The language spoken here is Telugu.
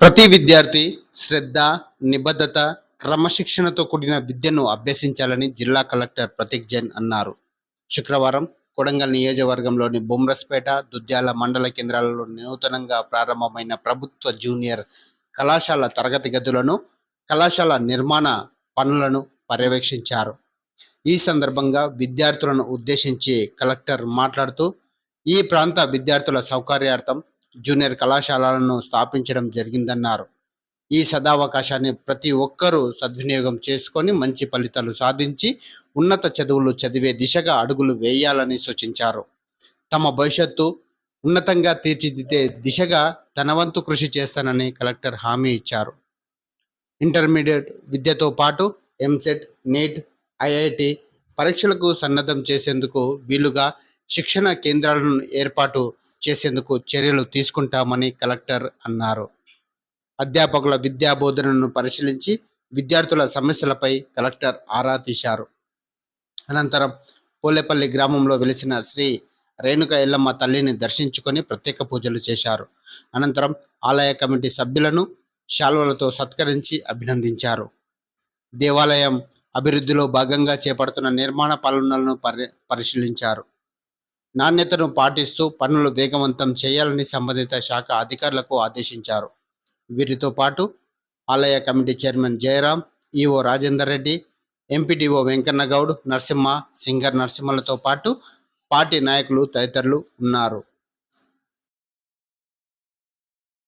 ప్రతి విద్యార్థి శ్రద్ధ నిబద్ధత క్రమశిక్షణతో కూడిన విద్యను అభ్యసించాలని జిల్లా కలెక్టర్ ప్రతీక్ జైన్ అన్నారు. శుక్రవారం కొడంగల్ నియోజకవర్గంలోని బొమ్రస్పేట దుద్యాల మండల కేంద్రాలలో నూతనంగా ప్రారంభమైన ప్రభుత్వ జూనియర్ కళాశాల తరగతి గదులను కళాశాల నిర్మాణ పనులను పర్యవేక్షించారు. ఈ సందర్భంగా విద్యార్థులను ఉద్దేశించి కలెక్టర్ మాట్లాడుతూ ఈ ప్రాంత విద్యార్థుల సౌకర్యార్థం జూనియర్ కళాశాలలను స్థాపించడం జరిగిందన్నారు. ఈ సదావకాశాన్ని ప్రతి ఒక్కరూ సద్వినియోగం చేసుకొని మంచి ఫలితాలు సాధించి ఉన్నత చదువులు చదివే దిశగా అడుగులు వేయాలని సూచించారు. తమ భవిష్యత్తు ఉన్నతంగా తీర్చిదిద్దే దిశగా తనవంతు కృషి చేస్తానని కలెక్టర్ హామీ ఇచ్చారు. ఇంటర్మీడియట్ విద్యతో పాటు ఎంసెట్ నీట్ ఐఐటి పరీక్షలకు సన్నద్ధం చేసేందుకు వీలుగా శిక్షణ కేంద్రాలను ఏర్పాటు చేసేందుకు చర్యలు తీసుకుంటామని కలెక్టర్ అన్నారు. అధ్యాపకుల విద్యా బోధనను పరిశీలించి విద్యార్థుల సమస్యలపై కలెక్టర్ ఆరా తీశారు. అనంతరం పోలేపల్లి గ్రామంలో వెలిసిన శ్రీ రేణుక ఎల్లమ్మ తల్లిని దర్శించుకొని ప్రత్యేక పూజలు చేశారు. అనంతరం ఆలయ కమిటీ సభ్యులను శాల్వలతో సత్కరించి అభినందించారు. దేవాలయం అభివృద్ధిలో భాగంగా చేపడుతున్న నిర్మాణ పాలనలను పరి పరిశీలించారు. నాణ్యతను పాటిస్తూ పనులు వేగవంతం చేయాలని సంబంధిత శాఖ అధికారులకు ఆదేశించారు. వీరితో పాటు ఆలయ committee chairman Jayaram EO Rajender Reddy MPDO Venkanna Goud Narasimha singer నరసింహలతో పాటు పార్టీ నాయకులు తదితరులు ఉన్నారు.